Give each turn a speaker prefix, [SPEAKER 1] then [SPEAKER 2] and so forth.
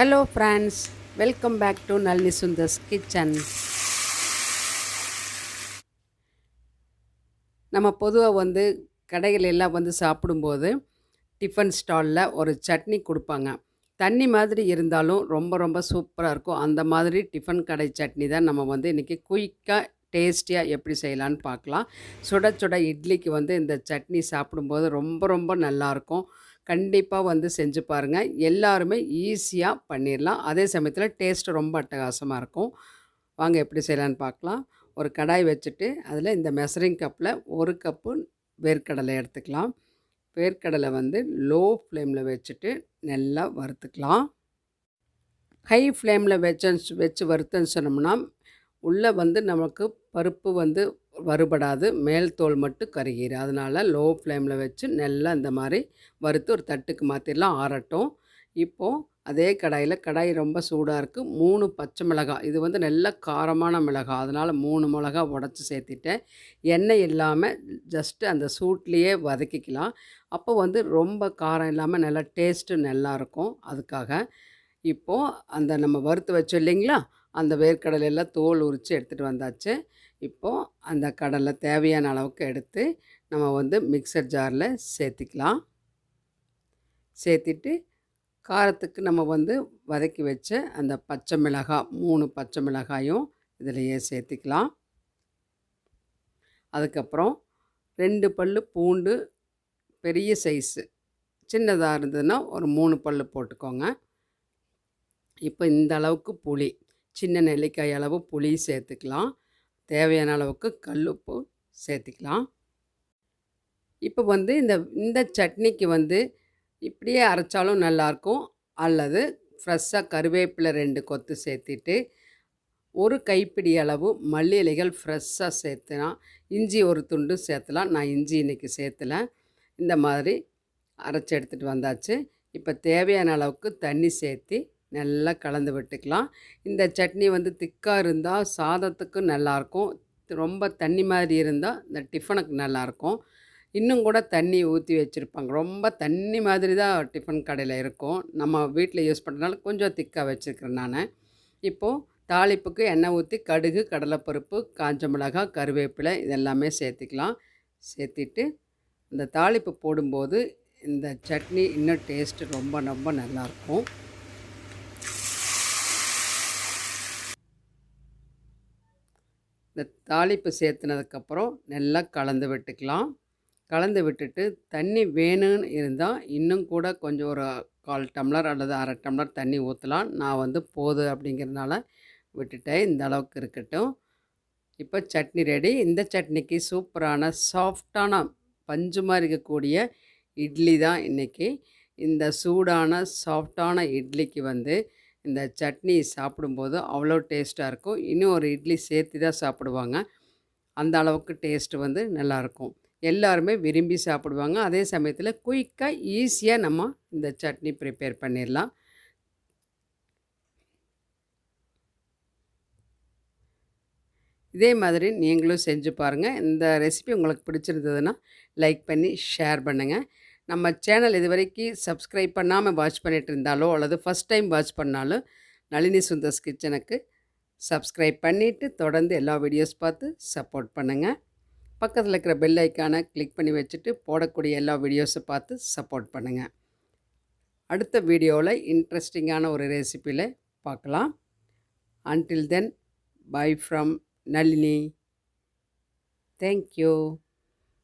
[SPEAKER 1] Hello friends welcome back to Nalini Sundar's kitchen நம்ம பொதுவாக வந்து கடைகள் எல்லாம் வந்து சாப்பிடும்போது டிஃபன் ஸ்டாலில் ஒரு சட்னி கொடுப்பாங்க. தண்ணி மாதிரி இருந்தாலும் ரொம்ப ரொம்ப சூப்பராக இருக்கும். அந்த மாதிரி டிஃபன் கடை சட்னி தான் நம்ம வந்து இன்றைக்கி குயிக்காக டேஸ்டியாக எப்படி செய்யலான்னு பார்க்கலாம். சுட சுட இட்லிக்கு வந்து இந்த சட்னி சாப்பிடும்போது ரொம்ப ரொம்ப நல்லாயிருக்கும் கண்டிப்பாக வந்து செஞ்சு பாருங்கள் எல்லாருமே ஈஸியாக பண்ணிடலாம் அதே சமயத்தில் டேஸ்ட்டு ரொம்ப அட்டகாசமாக இருக்கும். வாங்க எப்படி செய்யலான்னு பார்க்கலாம் ஒரு கடாய் வச்சுட்டு அதில் இந்த மெசரிங் கப்பில் ஒரு கப்பு வேர்க்கடலை எடுத்துக்கலாம். வேர்க்கடலை வந்து லோ ஃப்ளேமில் வச்சுட்டு நல்லா வறுத்துக்கலாம். ஹை ஃப்ளேமில் வச்சு வச்சு வறுத்தன்னு சொன்னோம்னா உள்ளே வந்து நமக்கு பருப்பு வந்து வறுபடாது. மேல் தோல் மட்டும் கருகிடும் அதனால் லோ ஃப்ளேமில் வச்சு நல்லா இந்த மாதிரி வறுத்து ஒரு தட்டுக்கு மாற்றிடலாம் ஆறட்டும். இப்போது அதே கடாயில் கடாய் ரொம்ப சூடாக இருக்குது மூணு பச்சை மிளகாய். இது வந்து நல்ல காரமான மிளகாய். அதனால் மூணு மிளகா உடச்சி சேர்த்திட்டேன். எண்ணெய் இல்லாமல் ஜஸ்ட்டு அந்த சூட்லேயே வதக்கிக்கலாம். அப்போ வந்து ரொம்ப காரம் இல்லாமல் நல்லா டேஸ்ட்டு நல்லாயிருக்கும் அதுக்காக இப்போது அந்த நம்ம வறுத்து வச்சோம் இல்லைங்களா? அந்த வேர்க்கடலையெல்லாம் தோல் உரித்து எடுத்துகிட்டு வந்தாச்சு. இப்போது அந்த கடலை தேவையான அளவுக்கு எடுத்து நம்ம வந்து மிக்சர் ஜாரில் சேர்த்திக்கலாம். சேர்த்திட்டு காரத்துக்கு நம்ம வந்து வதக்கி வச்ச அந்த பச்சை மிளகாய் மூணு பச்சை மிளகாயும் இதிலையே சேர்த்திக்கலாம். அதுக்கப்புறம் ரெண்டு பல் பூண்டு பெரிய சைஸு சின்னதாக இருந்ததுன்னா ஒரு மூணு பல் போட்டுக்கோங்க. இப்போ இந்த அளவுக்கு புளி சின்ன நெல்லிக்காய் அளவு புளி சேர்த்துக்கலாம். தேவையான அளவுக்கு கல்லுப்பு சேர்த்துக்கலாம். இப்போ வந்து இந்த இந்த சட்னிக்கு வந்து இப்படியே அரைச்சாலும் நல்லாயிருக்கும் அல்லது ஃப்ரெஷ்ஷாக கருவேப்பிலை ரெண்டு கொத்து சேர்த்திட்டு ஒரு கைப்பிடி அளவு மல்லி இலைகள் ஃப்ரெஷ்ஷாக சேர்த்துனா இஞ்சி ஒரு துண்டு சேர்த்தலாம். நான் இஞ்சி இன்றைக்கி சேர்த்துல. இந்த மாதிரி அரைச்சி எடுத்துகிட்டு வந்தாச்சு. இப்போ தேவையான அளவுக்கு தண்ணி சேர்த்தி நல்லா கலந்து விட்டுக்கலாம். இந்த சட்னி வந்து திக்காக இருந்தால் சாதத்துக்கு நல்லாயிருக்கும் ரொம்ப தண்ணி மாதிரி இருந்தால் இந்த டிஃபனுக்கு நல்லாயிருக்கும் இன்னும் கூட தண்ணி ஊற்றி வச்சுருப்பாங்க. ரொம்ப தண்ணி மாதிரி தான் டிஃபன் கடையில் இருக்கும். நம்ம வீட்டில் யூஸ் பண்ணுறதுனால கொஞ்சம் திக்காக வச்சுருக்கிறேன் நான். இப்போது தாளிப்புக்கு எண்ணெய் ஊற்றி கடுகு கடலைப்பருப்பு காஞ்ச மிளகாய் கருவேப்பிலை இதெல்லாமே சேர்த்துக்கலாம். சேர்த்திட்டு இந்த தாளிப்பு போடும்போது இந்த சட்னி இன்னும் டேஸ்ட்டு ரொம்ப ரொம்ப நல்லாயிருக்கும் இந்த தாளிப்பு சேர்த்துனதுக்கப்புறம் நல்லா கலந்து விட்டுக்கலாம். கலந்து விட்டுட்டு தண்ணி வேணும்னு இருந்தால் இன்னும் கூட கொஞ்சம் ஒரு கால் டம்ளர் அல்லது அரை டம்ளர் தண்ணி ஊற்றலாம் நான் வந்து போது அப்படிங்கிறதுனால விட்டுட்டேன். இந்த அளவுக்கு இருக்கட்டும். இப்போ சட்னி ரெடி. இந்த சட்னிக்கு சூப்பரான சாஃப்டான பஞ்சு மாதிரி இருக்கக்கூடிய இட்லி தான் இன்றைக்கி இந்த சூடான சாஃப்டான இட்லிக்கு வந்து இந்த சட்னி சாப்பிடும்போது அவ்வளோ டேஸ்ட்டாக இருக்கும். இன்னும் ஒரு இட்லி சேர்த்து தான் சாப்பிடுவாங்க. அந்த அளவுக்கு டேஸ்ட்டு வந்து நல்லாயிருக்கும் எல்லாருமே விரும்பி சாப்பிடுவாங்க. அதே சமயத்தில் குயிக்காக ஈஸியாக நம்ம இந்த சட்னி ப்ரிப்பேர் பண்ணிடலாம் இதே மாதிரி நீங்களும் செஞ்சு பாருங்கள் இந்த ரெசிபி உங்களுக்கு பிடிச்சிருந்ததுன்னா லைக் பண்ணி ஷேர் பண்ணுங்கள் நம்ம சேனல் இது வரைக்கும் சப்ஸ்கிரைப் பண்ணாமல் வாட்ச் பண்ணிட்டு இருந்தாலோ அல்லது ஃபஸ்ட் டைம் வாட்ச் பண்ணாலும் நளினி சுந்தர்ஸ் கிச்சனுக்கு சப்ஸ்கிரைப் பண்ணிவிட்டு தொடர்ந்து எல்லா வீடியோஸ் பார்த்து சப்போர்ட் பண்ணுங்கள் பக்கத்தில் இருக்கிற பெல் ஐக்கானை கிளிக் பண்ணி வச்சுட்டு போடக்கூடிய எல்லா வீடியோஸை பார்த்து சப்போர்ட் பண்ணுங்கள் அடுத்த வீடியோவில் இன்ட்ரெஸ்டிங்கான ஒரு ரெசிப்பியில் பார்க்கலாம். Until then bye from Nalini. Thank you